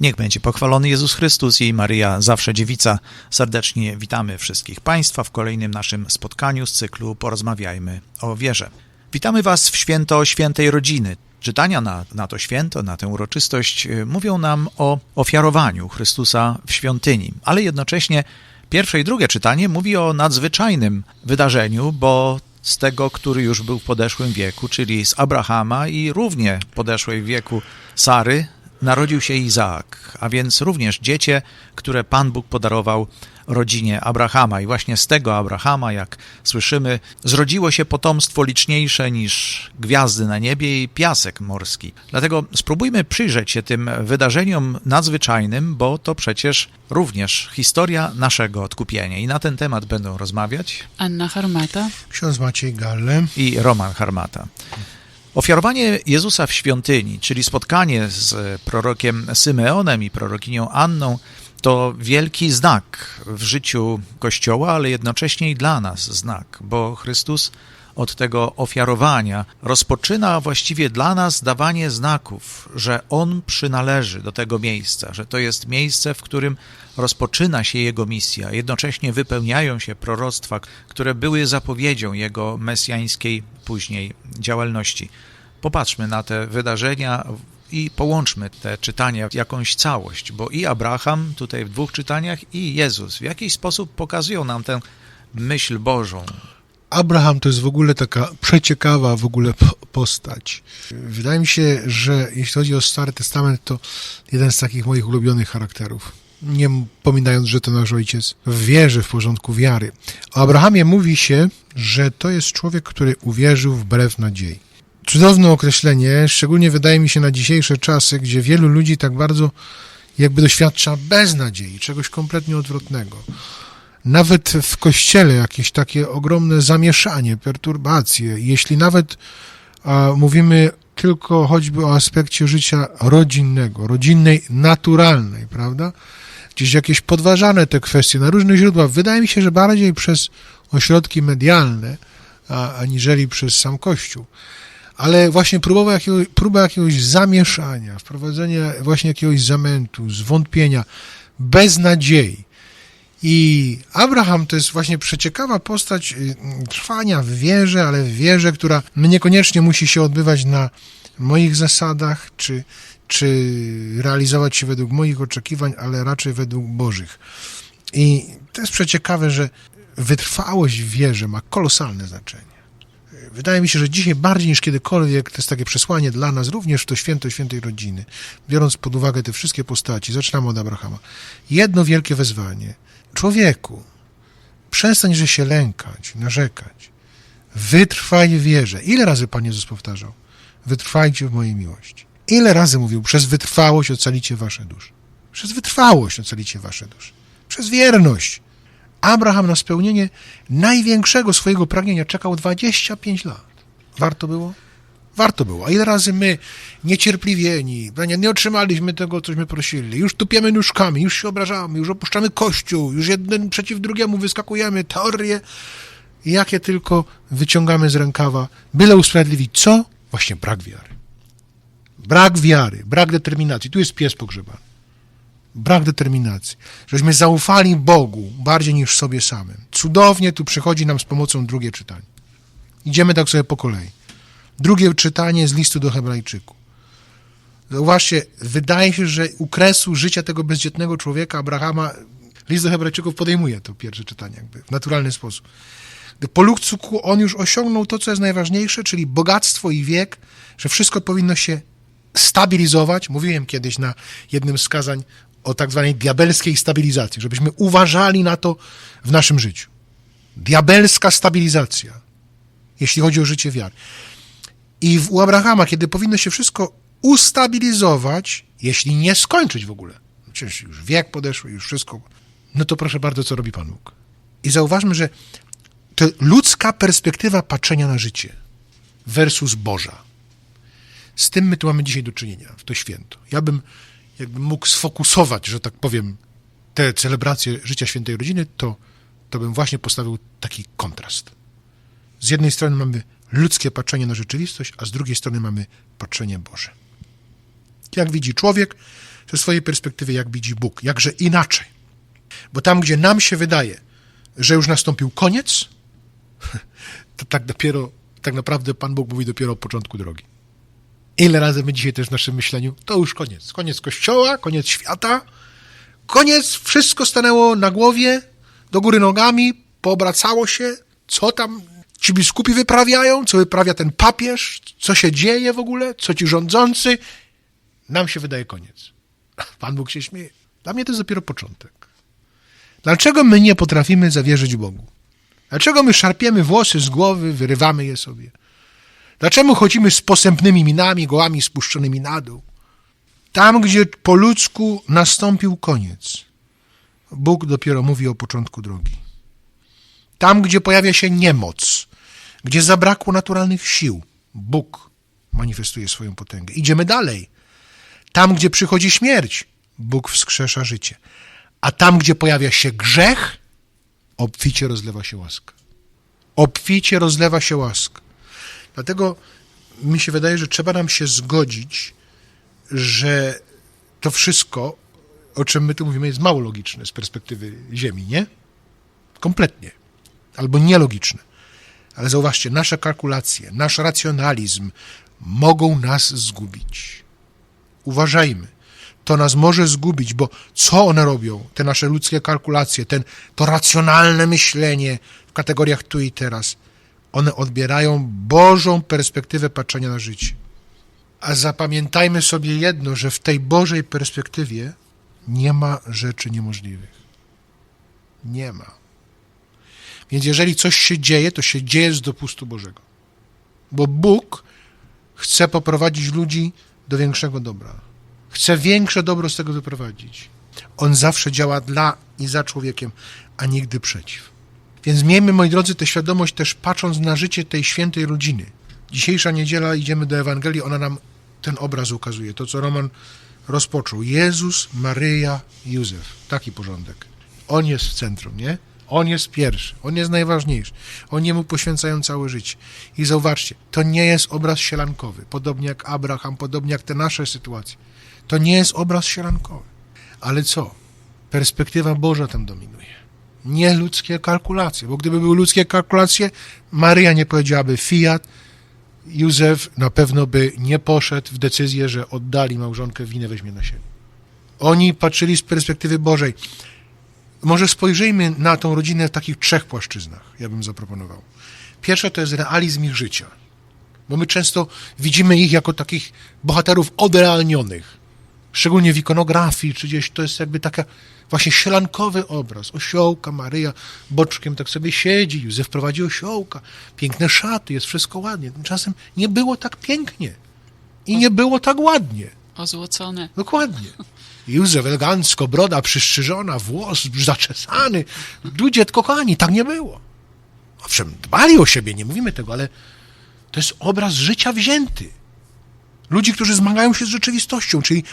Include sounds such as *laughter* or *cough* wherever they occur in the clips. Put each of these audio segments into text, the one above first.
Niech będzie pochwalony Jezus Chrystus i Maryja, zawsze dziewica. Serdecznie witamy wszystkich Państwa w kolejnym naszym spotkaniu z cyklu Porozmawiajmy o wierze. Witamy Was w święto świętej rodziny. Czytania na, na to święto, na tę uroczystość y, mówią nam o ofiarowaniu Chrystusa w świątyni, ale jednocześnie pierwsze i drugie czytanie mówi o nadzwyczajnym wydarzeniu, bo z tego, który już był w podeszłym wieku, czyli z Abrahama i równie podeszłej wieku Sary, narodził się Izaak, a więc również dziecię, które Pan Bóg podarował rodzinie Abrahama. I właśnie z tego Abrahama, jak słyszymy, zrodziło się potomstwo liczniejsze niż gwiazdy na niebie i piasek morski. Dlatego spróbujmy przyjrzeć się tym wydarzeniom nadzwyczajnym, bo to przecież również historia naszego odkupienia. I na ten temat będą rozmawiać Anna Harmata. Ksiądz Maciej Galle. i Roman Harmata. Ofiarowanie Jezusa w świątyni, czyli spotkanie z prorokiem Symeonem i prorokinią Anną, to wielki znak w życiu Kościoła, ale jednocześnie i dla nas znak, bo Chrystus od tego ofiarowania rozpoczyna właściwie dla nas dawanie znaków, że On przynależy do tego miejsca, że to jest miejsce, w którym rozpoczyna się Jego misja. Jednocześnie wypełniają się proroctwa, które były zapowiedzią Jego mesjańskiej później działalności. Popatrzmy na te wydarzenia i połączmy te czytania w jakąś całość, bo i Abraham tutaj w dwóch czytaniach i Jezus w jakiś sposób pokazują nam tę myśl Bożą. Abraham to jest w ogóle taka przeciekawa w ogóle po- postać. Wydaje mi się, że jeśli chodzi o Stary Testament, to jeden z takich moich ulubionych charakterów. Nie pominając, że to nasz ojciec w wierze, w porządku wiary. O Abrahamie mówi się, że to jest człowiek, który uwierzył wbrew nadziei. Cudowne określenie, szczególnie wydaje mi się na dzisiejsze czasy, gdzie wielu ludzi tak bardzo jakby doświadcza beznadziei, czegoś kompletnie odwrotnego. Nawet w kościele jakieś takie ogromne zamieszanie, perturbacje. Jeśli nawet a, mówimy tylko choćby o aspekcie życia rodzinnego, rodzinnej, naturalnej, prawda? Gdzieś jakieś podważane te kwestie na różnych źródłach. Wydaje mi się, że bardziej przez ośrodki medialne, a, aniżeli przez sam Kościół. Ale właśnie próba jakiegoś, próba jakiegoś zamieszania, wprowadzenia właśnie jakiegoś zamętu, zwątpienia, beznadziei. I Abraham to jest właśnie przeciekawa postać y, trwania w wierze, ale w wierze, która niekoniecznie musi się odbywać na moich zasadach, czy, czy realizować się według moich oczekiwań, ale raczej według Bożych. I to jest przeciekawe, że wytrwałość w wierze ma kolosalne znaczenie. Wydaje mi się, że dzisiaj bardziej niż kiedykolwiek to jest takie przesłanie dla nas, również w to święto świętej rodziny, biorąc pod uwagę te wszystkie postaci. Zaczynamy od Abrahama. Jedno wielkie wezwanie. Człowieku, przestań, że się lękać, narzekać. Wytrwaj w wierze. Ile razy Pan Jezus powtarzał? Wytrwajcie w mojej miłości. Ile razy mówił, przez wytrwałość ocalicie wasze dusze. Przez wytrwałość ocalicie wasze dusze. Przez wierność. Abraham na spełnienie największego swojego pragnienia czekał 25 lat. Warto było? Warto było. A ile razy my, niecierpliwieni, nie, nie otrzymaliśmy tego, cośmy prosili, już tupiemy nóżkami, już się obrażamy, już opuszczamy kościół, już jeden przeciw drugiemu wyskakujemy, teorie, jakie tylko wyciągamy z rękawa, byle usprawiedliwić co? Właśnie brak wiary. Brak wiary, brak determinacji. Tu jest pies pogrzebany. Brak determinacji. Żeśmy zaufali Bogu bardziej niż sobie samym. Cudownie tu przychodzi nam z pomocą drugie czytanie. Idziemy tak sobie po kolei. Drugie czytanie z listu do Hebrajczyków. Zauważcie, wydaje się, że u kresu życia tego bezdzietnego człowieka, Abrahama, list do Hebrajczyków podejmuje to pierwsze czytanie jakby w naturalny sposób. Gdy po Lukcuku on już osiągnął to, co jest najważniejsze, czyli bogactwo i wiek, że wszystko powinno się stabilizować. Mówiłem kiedyś na jednym z kazań o tak zwanej diabelskiej stabilizacji, żebyśmy uważali na to w naszym życiu. Diabelska stabilizacja, jeśli chodzi o życie wiary. I w, u Abrahama, kiedy powinno się wszystko ustabilizować, jeśli nie skończyć w ogóle, przecież już wiek podeszły, już wszystko, no to proszę bardzo, co robi Pan Bóg. I zauważmy, że to ludzka perspektywa patrzenia na życie versus Boża. Z tym my tu mamy dzisiaj do czynienia, w to święto. Ja bym jakbym mógł sfokusować, że tak powiem, te celebracje życia świętej rodziny, to, to bym właśnie postawił taki kontrast. Z jednej strony mamy ludzkie patrzenie na rzeczywistość, a z drugiej strony mamy patrzenie Boże. Jak widzi człowiek, ze swojej perspektywy, jak widzi Bóg, jakże inaczej. Bo tam, gdzie nam się wydaje, że już nastąpił koniec, *laughs* to tak dopiero, tak naprawdę Pan Bóg mówi dopiero o początku drogi. Ile razy my dzisiaj też w naszym myśleniu, to już koniec. Koniec Kościoła, koniec świata, koniec, wszystko stanęło na głowie, do góry nogami, poobracało się, co tam ci biskupi wyprawiają, co wyprawia ten papież, co się dzieje w ogóle, co ci rządzący. Nam się wydaje koniec. *laughs* Pan Bóg się śmieje. Dla mnie to jest dopiero początek. Dlaczego my nie potrafimy zawierzyć Bogu? Dlaczego my szarpiemy włosy z głowy, wyrywamy je sobie? Dlaczego chodzimy z posępnymi minami, gołami spuszczonymi na dół? Tam, gdzie po ludzku nastąpił koniec, Bóg dopiero mówi o początku drogi. Tam, gdzie pojawia się niemoc, gdzie zabrakło naturalnych sił, Bóg manifestuje swoją potęgę. Idziemy dalej. Tam, gdzie przychodzi śmierć, Bóg wskrzesza życie. A tam, gdzie pojawia się grzech, obficie rozlewa się łaska. Obficie rozlewa się łaska. Dlatego mi się wydaje, że trzeba nam się zgodzić, że to wszystko, o czym my tu mówimy, jest mało logiczne z perspektywy Ziemi, nie? Kompletnie. Albo nielogiczne. Ale zauważcie, nasze kalkulacje, nasz racjonalizm mogą nas zgubić. Uważajmy. To nas może zgubić, bo co one robią, te nasze ludzkie kalkulacje, ten, to racjonalne myślenie w kategoriach tu i teraz, one odbierają Bożą perspektywę patrzenia na życie. A zapamiętajmy sobie jedno, że w tej Bożej perspektywie nie ma rzeczy niemożliwych. Nie ma. Więc jeżeli coś się dzieje, to się dzieje z dopustu Bożego. Bo Bóg chce poprowadzić ludzi do większego dobra. Chce większe dobro z tego wyprowadzić. On zawsze działa dla i za człowiekiem, a nigdy przeciw. Więc miejmy, moi drodzy, tę świadomość też patrząc na życie tej świętej rodziny. Dzisiejsza niedziela idziemy do Ewangelii, ona nam ten obraz ukazuje, to co Roman rozpoczął. Jezus, Maryja, Józef. Taki porządek. On jest w centrum, nie? On jest pierwszy, on jest najważniejszy. Oni mu poświęcają całe życie. I zauważcie, to nie jest obraz sielankowy, podobnie jak Abraham, podobnie jak te nasze sytuacje. To nie jest obraz sielankowy. Ale co? Perspektywa Boża tam dominuje. Nie ludzkie kalkulacje, bo gdyby były ludzkie kalkulacje, Maryja nie powiedziałaby fiat, Józef na pewno by nie poszedł w decyzję, że oddali małżonkę, winę weźmie na siebie. Oni patrzyli z perspektywy Bożej. Może spojrzyjmy na tą rodzinę w takich trzech płaszczyznach, ja bym zaproponował. Pierwsza to jest realizm ich życia, bo my często widzimy ich jako takich bohaterów odrealnionych, szczególnie w ikonografii, czy gdzieś to jest jakby taka właśnie sielankowy obraz. Osiołka, Maryja boczkiem tak sobie siedzi, Józef prowadzi osiołka, piękne szaty, jest wszystko ładnie. Tymczasem nie było tak pięknie i nie było tak ładnie. Ozłocone. Dokładnie. Józef elegancko, broda przystrzyżona, włos zaczesany. Ludzie kochani, tak nie było. Owszem, dbali o siebie, nie mówimy tego, ale to jest obraz życia wzięty. Ludzi, którzy zmagają się z rzeczywistością, czyli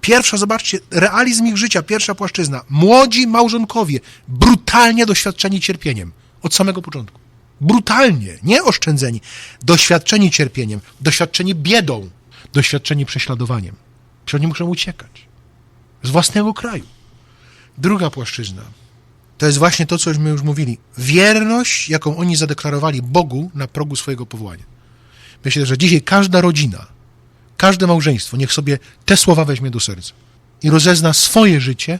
pierwsza, zobaczcie, realizm ich życia, pierwsza płaszczyzna. Młodzi małżonkowie, brutalnie doświadczeni cierpieniem od samego początku. Brutalnie, nie oszczędzeni, doświadczeni cierpieniem, doświadczeni biedą, doświadczeni prześladowaniem. Przecież oni muszą uciekać z własnego kraju. Druga płaszczyzna to jest właśnie to, cośmy już mówili. Wierność, jaką oni zadeklarowali Bogu na progu swojego powołania. Myślę, że dzisiaj każda rodzina, każde małżeństwo niech sobie te słowa weźmie do serca i rozezna swoje życie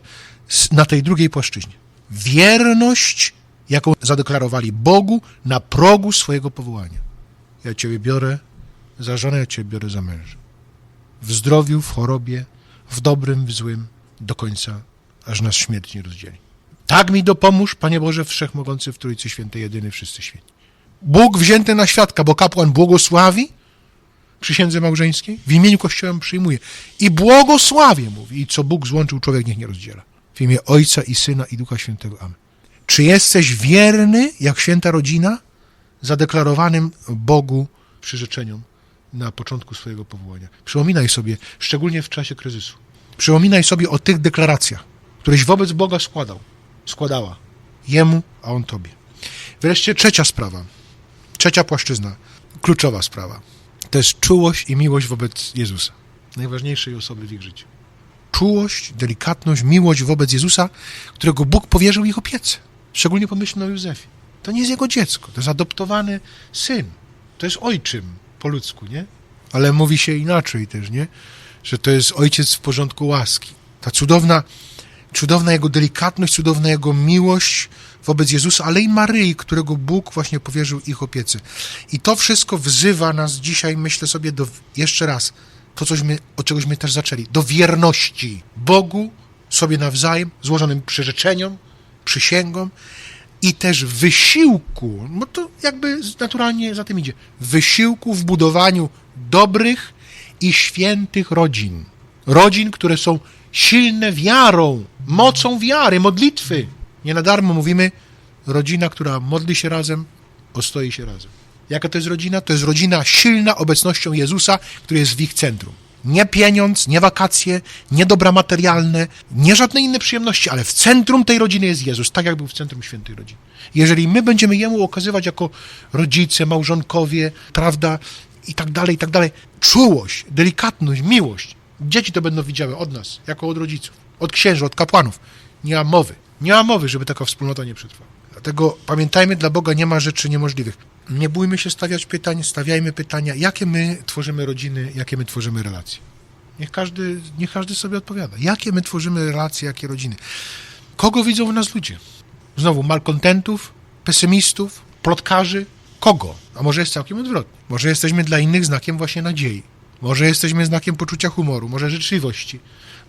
na tej drugiej płaszczyźnie. Wierność, jaką zadeklarowali Bogu na progu swojego powołania. Ja Ciebie biorę za żonę, ja Ciebie biorę za męża. W zdrowiu, w chorobie, w dobrym, w złym, do końca, aż nas śmierć nie rozdzieli. Tak mi dopomóż, Panie Boże, Wszechmogący w Trójcy Świętej, jedyny, wszyscy święci. Bóg wzięty na świadka, bo kapłan błogosławi przysiędze małżeńskiej, w imieniu Kościoła przyjmuje i błogosławie mówi, i co Bóg złączył, człowiek niech nie rozdziela. W imię Ojca i Syna i Ducha Świętego. Amen. Czy jesteś wierny, jak święta rodzina, zadeklarowanym Bogu przyrzeczeniom na początku swojego powołania? Przypominaj sobie, szczególnie w czasie kryzysu, przypominaj sobie o tych deklaracjach, któreś wobec Boga składał, składała. Jemu, a On Tobie. Wreszcie trzecia sprawa, trzecia płaszczyzna, kluczowa sprawa. Jest czułość i miłość wobec Jezusa, najważniejszej osoby w ich życiu. czułość, delikatność, miłość wobec Jezusa, którego Bóg powierzył ich opiece. Szczególnie pomyślmy o Józefie. To nie jest jego dziecko, to jest adoptowany syn. To jest ojczym po ludzku, nie? Ale mówi się inaczej też, nie? Że to jest ojciec w porządku łaski. Ta cudowna, cudowna jego delikatność, cudowna jego miłość wobec Jezusa, ale i Maryi, którego Bóg właśnie powierzył ich opiece. I to wszystko wzywa nas dzisiaj, myślę sobie, do, jeszcze raz, to cośmy, od czegośmy też zaczęli, do wierności Bogu, sobie nawzajem, złożonym przyrzeczeniom, przysięgom i też wysiłku, bo to jakby naturalnie za tym idzie, wysiłku w budowaniu dobrych i świętych rodzin. Rodzin, które są silne wiarą, mocą wiary, modlitwy. Nie na darmo mówimy rodzina, która modli się razem, ostoi się razem. Jaka to jest rodzina? To jest rodzina silna obecnością Jezusa, który jest w ich centrum. Nie pieniądz, nie wakacje, nie dobra materialne, nie żadne inne przyjemności, ale w centrum tej rodziny jest Jezus, tak jak był w centrum świętej rodziny. Jeżeli my będziemy Jemu okazywać jako rodzice, małżonkowie, prawda, i tak dalej, i tak dalej, czułość, delikatność, miłość, dzieci to będą widziały od nas, jako od rodziców, od księży, od kapłanów. Nie ma mowy, nie ma mowy, żeby taka wspólnota nie przetrwała. Dlatego pamiętajmy, dla Boga nie ma rzeczy niemożliwych. Nie bójmy się stawiać pytań, stawiajmy pytania, jakie my tworzymy rodziny, jakie my tworzymy relacje. Niech każdy, niech każdy sobie odpowiada. Jakie my tworzymy relacje, jakie rodziny. Kogo widzą w nas ludzie? Znowu, malkontentów, pesymistów, plotkarzy? Kogo? A może jest całkiem odwrotnie. Może jesteśmy dla innych znakiem właśnie nadziei. Może jesteśmy znakiem poczucia humoru, może życzliwości,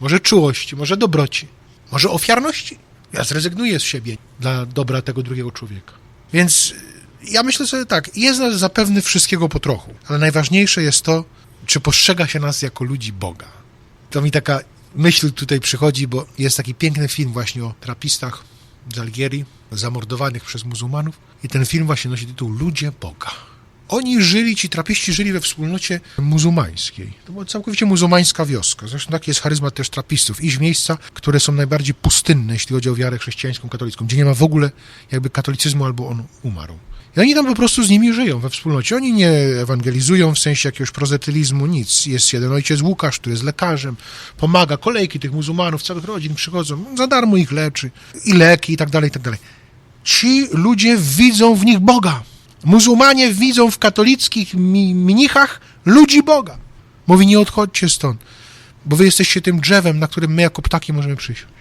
może czułości, może dobroci, może ofiarności. Ja zrezygnuję z siebie dla dobra tego drugiego człowieka. Więc ja myślę sobie tak, jest nas zapewne wszystkiego po trochu, ale najważniejsze jest to, czy postrzega się nas jako ludzi Boga. To mi taka myśl tutaj przychodzi, bo jest taki piękny film właśnie o trapistach z Algierii, zamordowanych przez muzułmanów i ten film właśnie nosi tytuł Ludzie Boga. Oni żyli, ci trapiści żyli we wspólnocie muzułmańskiej. To była całkowicie muzułmańska wioska. Zresztą taki jest charyzmat też trapistów. Iść w miejsca, które są najbardziej pustynne, jeśli chodzi o wiarę chrześcijańską, katolicką, gdzie nie ma w ogóle jakby katolicyzmu albo on umarł. I oni tam po prostu z nimi żyją we wspólnocie. Oni nie ewangelizują w sensie jakiegoś prozetylizmu, nic. Jest jeden ojciec Łukasz, który jest lekarzem, pomaga, kolejki tych muzułmanów, całych rodzin przychodzą, za darmo ich leczy, i leki, i tak dalej, i tak dalej. Ci ludzie widzą w nich Boga. Muzułmanie widzą w katolickich mnichach ludzi Boga. Mówi, nie odchodźcie stąd, bo wy jesteście tym drzewem, na którym my jako ptaki możemy przysiąść.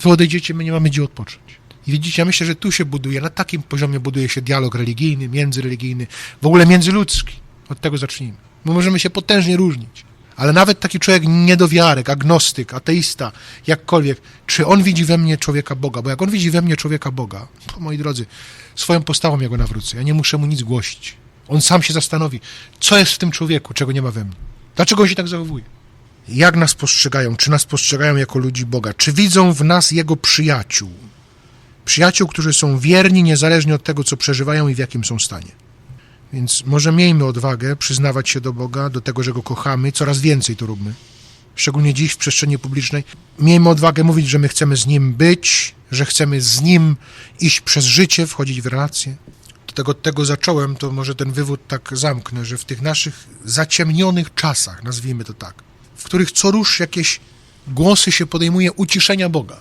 Wy odejdziecie, my nie mamy gdzie odpocząć. I widzicie, ja myślę, że tu się buduje, na takim poziomie buduje się dialog religijny, międzyreligijny, w ogóle międzyludzki. Od tego zacznijmy. My możemy się potężnie różnić. Ale nawet taki człowiek niedowiarek, agnostyk, ateista, jakkolwiek, czy on widzi we mnie człowieka Boga? Bo jak on widzi we mnie człowieka Boga, to moi drodzy, swoją postawą ja go nawrócę. Ja nie muszę mu nic głosić. On sam się zastanowi, co jest w tym człowieku, czego nie ma we mnie. Dlaczego on się tak zachowuje? Jak nas postrzegają? Czy nas postrzegają jako ludzi Boga? Czy widzą w nas Jego przyjaciół? Przyjaciół, którzy są wierni niezależnie od tego, co przeżywają i w jakim są stanie. Więc może miejmy odwagę przyznawać się do Boga, do tego, że Go kochamy, coraz więcej to róbmy. Szczególnie dziś w przestrzeni publicznej. Miejmy odwagę mówić, że my chcemy z Nim być, że chcemy z Nim iść przez życie, wchodzić w relacje. Do tego, tego zacząłem, to może ten wywód tak zamknę, że w tych naszych zaciemnionych czasach, nazwijmy to tak, w których co rusz jakieś głosy się podejmuje uciszenia Boga,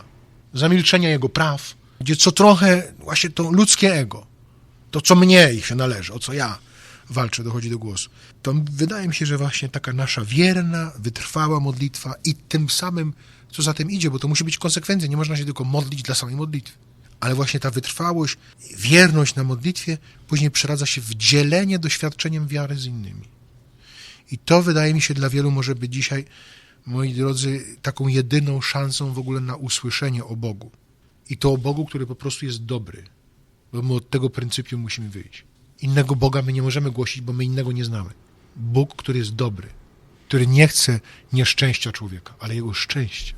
zamilczenia Jego praw, gdzie co trochę właśnie to ludzkie ego, to co mnie ich się należy, o co ja walczę, dochodzi do głosu. To wydaje mi się, że właśnie taka nasza wierna, wytrwała modlitwa i tym samym, co za tym idzie, bo to musi być konsekwencja, nie można się tylko modlić dla samej modlitwy. Ale właśnie ta wytrwałość, wierność na modlitwie później przeradza się w dzielenie doświadczeniem wiary z innymi. I to wydaje mi się dla wielu może być dzisiaj, moi drodzy, taką jedyną szansą w ogóle na usłyszenie o Bogu. I to o Bogu, który po prostu jest dobry, bo my od tego pryncypium musimy wyjść. Innego Boga my nie możemy głosić, bo my innego nie znamy. Bóg, który jest dobry, który nie chce nieszczęścia człowieka, ale jego szczęście.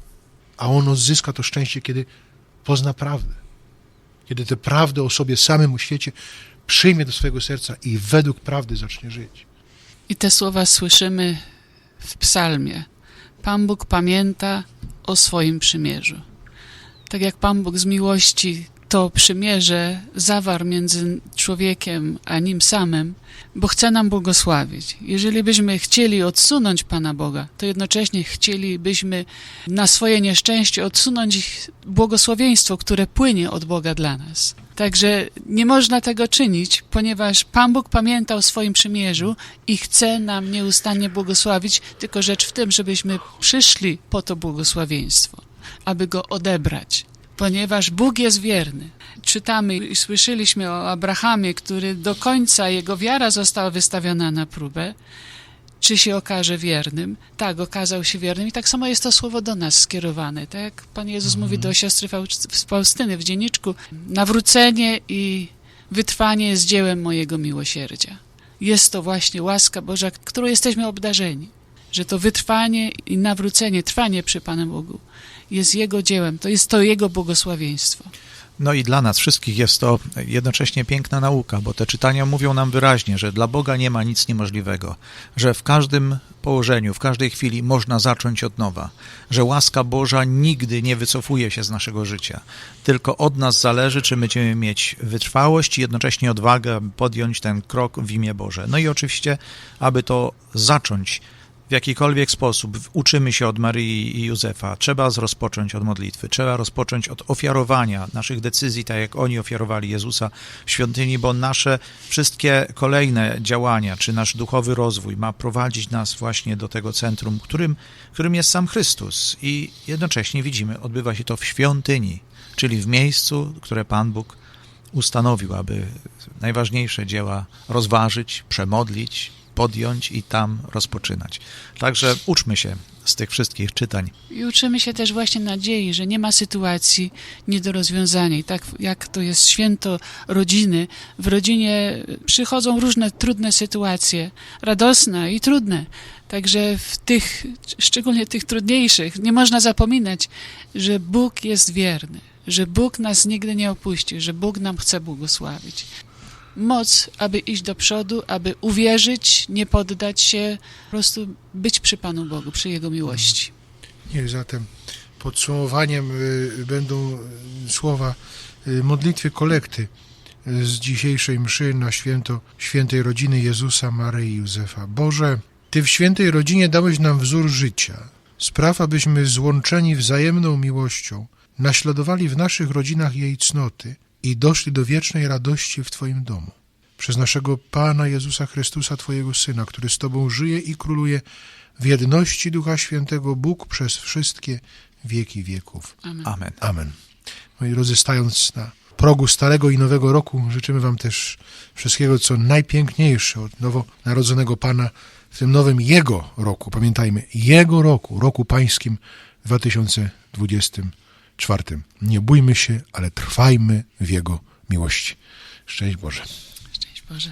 A on odzyska to szczęście, kiedy pozna prawdę. Kiedy tę prawdę o sobie samym, o świecie przyjmie do swojego serca i według prawdy zacznie żyć. I te słowa słyszymy w psalmie. Pan Bóg pamięta o swoim przymierzu. Tak jak Pan Bóg z miłości to przymierze zawarł między człowiekiem a nim samym, bo chce nam błogosławić. Jeżeli byśmy chcieli odsunąć Pana Boga, to jednocześnie chcielibyśmy na swoje nieszczęście odsunąć błogosławieństwo, które płynie od Boga dla nas. Także nie można tego czynić, ponieważ Pan Bóg pamięta o swoim przymierzu i chce nam nieustannie błogosławić, tylko rzecz w tym, żebyśmy przyszli po to błogosławieństwo, aby go odebrać, ponieważ Bóg jest wierny. Czytamy i słyszeliśmy o Abrahamie, który do końca jego wiara została wystawiona na próbę. Czy się okaże wiernym? Tak, okazał się wiernym i tak samo jest to słowo do nas skierowane. Tak jak Pan Jezus mówi do siostry Fał- Faustyny w dzienniczku, nawrócenie i wytrwanie jest dziełem mojego miłosierdzia. Jest to właśnie łaska Boża, którą jesteśmy obdarzeni, że to wytrwanie i nawrócenie, trwanie przy Panu Bogu jest Jego dziełem, to jest to Jego błogosławieństwo. No i dla nas wszystkich jest to jednocześnie piękna nauka, bo te czytania mówią nam wyraźnie, że dla Boga nie ma nic niemożliwego, że w każdym położeniu, w każdej chwili można zacząć od nowa, że łaska Boża nigdy nie wycofuje się z naszego życia, tylko od nas zależy, czy będziemy mieć wytrwałość i jednocześnie odwagę, podjąć ten krok w imię Boże. No i oczywiście, aby to zacząć w jakikolwiek sposób uczymy się od Maryi i Józefa, trzeba rozpocząć od modlitwy, trzeba rozpocząć od ofiarowania naszych decyzji, tak jak oni ofiarowali Jezusa w świątyni, bo nasze wszystkie kolejne działania, czy nasz duchowy rozwój ma prowadzić nas właśnie do tego centrum, którym, którym jest sam Chrystus. I jednocześnie widzimy, odbywa się to w świątyni, czyli w miejscu, które Pan Bóg ustanowił, aby najważniejsze dzieła rozważyć, przemodlić, podjąć i tam rozpoczynać. Także uczmy się z tych wszystkich czytań. I uczymy się też właśnie nadziei, że nie ma sytuacji nie do rozwiązania. I tak jak to jest święto rodziny, w rodzinie przychodzą różne trudne sytuacje, radosne i trudne. Także w tych, szczególnie tych trudniejszych, nie można zapominać, że Bóg jest wierny, że Bóg nas nigdy nie opuści, że Bóg nam chce błogosławić. Moc, aby iść do przodu, aby uwierzyć, nie poddać się, po prostu być przy Panu Bogu, przy Jego miłości. Niech zatem podsumowaniem y, będą słowa y, modlitwy kolekty y, z dzisiejszej mszy na święto świętej rodziny Jezusa, Maryi i Józefa. Boże, Ty w świętej rodzinie dałeś nam wzór życia. Spraw, abyśmy złączeni wzajemną miłością naśladowali w naszych rodzinach jej cnoty i doszli do wiecznej radości w Twoim domu. Przez naszego Pana Jezusa Chrystusa, Twojego Syna, który z Tobą żyje i króluje w jedności Ducha Świętego, Bóg przez wszystkie wieki wieków. Amen. Amen. Amen. Moi drodzy, stając na progu Starego i Nowego Roku, życzymy Wam też wszystkiego, co najpiękniejsze od nowonarodzonego Pana w tym nowym Jego roku. Pamiętajmy, Jego roku, roku pańskim 2024. Nie bójmy się, ale trwajmy w Jego miłości. Szczęść Boże. Szczęść Boże.